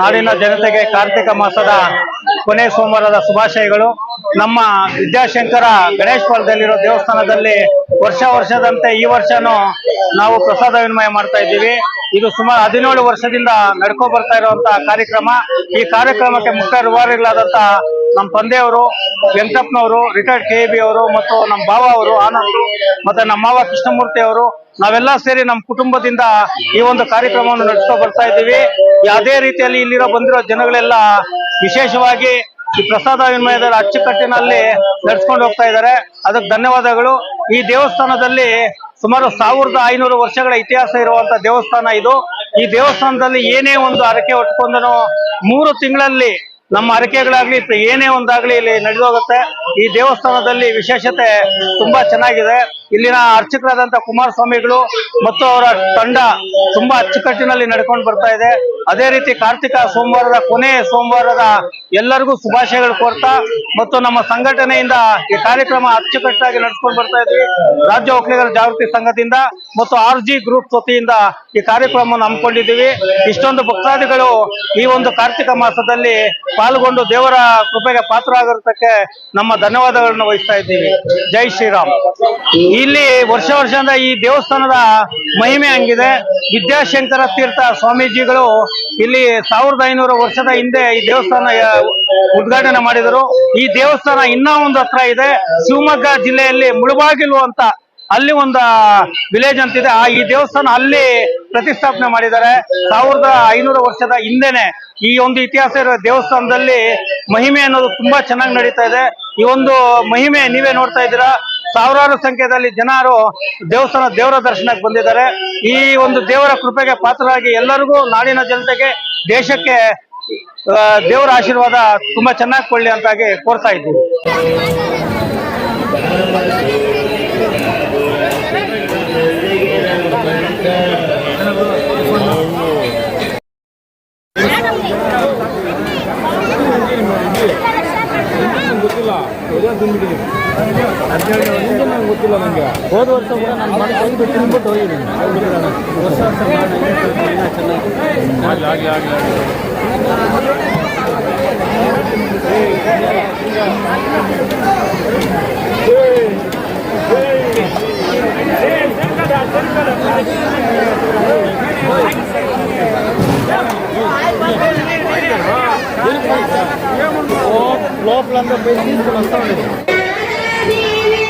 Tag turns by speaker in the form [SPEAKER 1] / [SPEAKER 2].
[SPEAKER 1] ನಾಡಿನ ಜನತೆಗೆ ಕಾರ್ತಿಕ ಮಾಸದ ಕೊನೆ ಸೋಮವಾರದ ಶುಭಾಶಯಗಳು. ನಮ್ಮ ವಿದ್ಯಾಶಂಕರ ಗಣೇಶ್ವರದಲ್ಲಿರೋ ದೇವಸ್ಥಾನದಲ್ಲಿ ವರ್ಷ ವರ್ಷದಂತೆ ಈ ವರ್ಷನೂ ನಾವು ಪ್ರಸಾದ ವಿನಿಮಯ ಮಾಡ್ತಾ ಇದ್ದೀವಿ. ಇದು ಸುಮಾರು ಹದಿನೇಳು ವರ್ಷದಿಂದ ನಡ್ಕೊ ಬರ್ತಾ ಇರುವಂತಹ ಕಾರ್ಯಕ್ರಮ. ಈ ಕಾರ್ಯಕ್ರಮಕ್ಕೆ ಮುಖ್ಯ ರೂವಾರಿಗಳಾದಂತ ನಮ್ಮ ತಂದೆಯವರು ವೆಂಕಟಪ್ಪನವರು ರಿಟೈರ್ಡ್ ಕೆ ಬಿ ಅವರು ಮತ್ತು ನಮ್ಮ ಭಾವ ಅವರು, ಆನಂದ್ ಮತ್ತೆ ನಮ್ಮ ಮಾವ ಕೃಷ್ಣಮೂರ್ತಿ ಅವರು, ನಾವೆಲ್ಲ ಸೇರಿ ನಮ್ಮ ಕುಟುಂಬದಿಂದ ಈ ಒಂದು ಕಾರ್ಯಕ್ರಮವನ್ನು ನಡೆಸ್ಕೊ ಬರ್ತಾ ಇದ್ದೀವಿ. ಯಾವುದೇ ರೀತಿಯಲ್ಲಿ ಇಲ್ಲಿರೋ ಬಂದಿರೋ ಜನಗಳೆಲ್ಲ ವಿಶೇಷವಾಗಿ ಈ ಪ್ರಸಾದ ವಿನಿಮಯದ ಅಚ್ಚುಕಟ್ಟಿನಲ್ಲಿ ನಡೆಸ್ಕೊಂಡು ಹೋಗ್ತಾ ಇದ್ದಾರೆ. ಅದಕ್ಕೆ ಧನ್ಯವಾದಗಳು. ಈ ದೇವಸ್ಥಾನದಲ್ಲಿ ಸುಮಾರು ಸಾವಿರದ ಐನೂರು ವರ್ಷಗಳ ಇತಿಹಾಸ ಇರುವಂತ ದೇವಸ್ಥಾನ ಇದು. ಈ ದೇವಸ್ಥಾನದಲ್ಲಿ ಏನೇ ಒಂದು ಹರಕೆ ಒಟ್ಕೊಂಡನು ಮೂರು ತಿಂಗಳಲ್ಲಿ ನಮ್ಮ ಅರಕೆಗಳಾಗ್ಲಿ ಏನೇ ಒಂದಾಗ್ಲಿ ಇಲ್ಲಿ ನಡೆದೋಗುತ್ತೆ. ಈ ದೇವಸ್ಥಾನದಲ್ಲಿ ವಿಶೇಷತೆ ತುಂಬಾ ಚೆನ್ನಾಗಿದೆ. ಇಲ್ಲಿನ ಅರ್ಚಕರಾದಂತ ಕುಮಾರಸ್ವಾಮಿಗಳು ಮತ್ತು ಅವರ ತಂಡ ತುಂಬಾ ಅಚ್ಚುಕಟ್ಟಿನಲ್ಲಿ ನಡ್ಕೊಂಡು ಬರ್ತಾ ಇದೆ. ಅದೇ ರೀತಿ ಕಾರ್ತಿಕ ಸೋಮವಾರದ ಕೊನೆ ಸೋಮವಾರದ ಎಲ್ಲರಿಗೂ ಶುಭಾಶಯಗಳು ಕೋರ್ತಾ ಮತ್ತು ನಮ್ಮ ಸಂಘಟನೆಯಿಂದ ಈ ಕಾರ್ಯಕ್ರಮ ಅಚ್ಚುಕಟ್ಟಾಗಿ ನಡ್ಸ್ಕೊಂಡು ಬರ್ತಾ ಇದ್ವಿ ರಾಜ್ಯ ಒಕ್ಕಲಿಗರ ಜಾಗೃತಿ ಸಂಘದಿಂದ ಮತ್ತು ಆರ್ ಜಿ ಗ್ರೂಪ್ ವತಿಯಿಂದ ಈ ಕಾರ್ಯಕ್ರಮವನ್ನು ಹಮ್ಮಿಕೊಂಡಿದ್ದೀವಿ. ಇಷ್ಟೊಂದು ಭಕ್ತಾದಿಗಳು ಈ ಒಂದು ಕಾರ್ತಿಕ ಮಾಸದಲ್ಲಿ ಪಾಲ್ಗೊಂಡು ದೇವರ ಕೃಪೆಗೆ ಪಾತ್ರ ಆಗಿರತಕ್ಕೆ ನಮ್ಮ ಧನ್ಯವಾದಗಳನ್ನು ವಹಿಸ್ತಾ ಇದ್ದೀವಿ. ಜೈ ಶ್ರೀರಾಮ್. ಇಲ್ಲಿ ವರ್ಷ ವರ್ಷದಿಂದ ಈ ದೇವಸ್ಥಾನದ ಮಹಿಮೆ ಹಂಗಿದೆ. ವಿದ್ಯಾಶಂಕರ ತೀರ್ಥ ಸ್ವಾಮೀಜಿಗಳು ಇಲ್ಲಿ ಸಾವಿರದ ಐನೂರು ವರ್ಷದ ಹಿಂದೆ ಈ ದೇವಸ್ಥಾನ ಉದ್ಘಾಟನೆ ಮಾಡಿದರು. ಈ ದೇವಸ್ಥಾನ ಇನ್ನೂ ಒಂದು ಹತ್ರ ಇದೆ. ಶಿವಮೊಗ್ಗ ಜಿಲ್ಲೆಯಲ್ಲಿ ಮುಳುಬಾಗಿಲು ಅಂತ ಅಲ್ಲಿ ಒಂದು ವಿಲೇಜ್ ಅಂತಿದೆ ಆ, ಈ ದೇವಸ್ಥಾನ ಅಲ್ಲಿ ಪ್ರತಿಷ್ಠಾಪನೆ ಮಾಡಿದ್ದಾರೆ. ಸಾವಿರದ ಐನೂರು ವರ್ಷದ ಹಿಂದೆನೆ ಈ ಒಂದು ಇತಿಹಾಸ ಇರೋ ದೇವಸ್ಥಾನದಲ್ಲಿ ಮಹಿಮೆ ಅನ್ನೋದು ತುಂಬಾ ಚೆನ್ನಾಗಿ ನಡೀತಾ ಇದೆ. ಈ ಒಂದು ಮಹಿಮೆ ನೀವೇ ನೋಡ್ತಾ ಇದ್ದೀರಾ? ಸಾವಿರಾರು ಸಂಖ್ಯೆಯಲ್ಲಿ ಜನರು ದೇವಸ್ಥಾನ ದೇವರ ದರ್ಶನಕ್ಕೆ ಬಂದಿದ್ದಾರೆ. ಈ ಒಂದು ದೇವರ ಕೃಪೆಗೆ ಪಾತ್ರರಾಗಿ ಎಲ್ಲರಿಗೂ ನಾಡಿನ ಜನತೆಗೆ ದೇಶಕ್ಕೆ ದೇವರ ಆಶೀರ್ವಾದ ತುಂಬಾ ಚೆನ್ನಾಗಿ ಕೊಳ್ಳಿ ಅಂತಾಗಿ ಕೋರ್ತಾ ಇದ್ದೀವಿ.
[SPEAKER 2] ಗೊತ್ತಿಲ್ಲ ನನಗೆ ಹೋದ ವರ್ಷ ಕೂಡ ನಾನು ಮಾಡಿ ತೆಗೆದು ತಿಂದ್ಬಿಟ್ಟು ಹೋಗಿದ್ದೀನಿ ವರ್ಷ ವರ್ಷ ಆಗಲಿ ಆಗಲಿ ಆಗಲಿ లోపలంతా పోయి తీసుకొని వస్తూ ఉండేది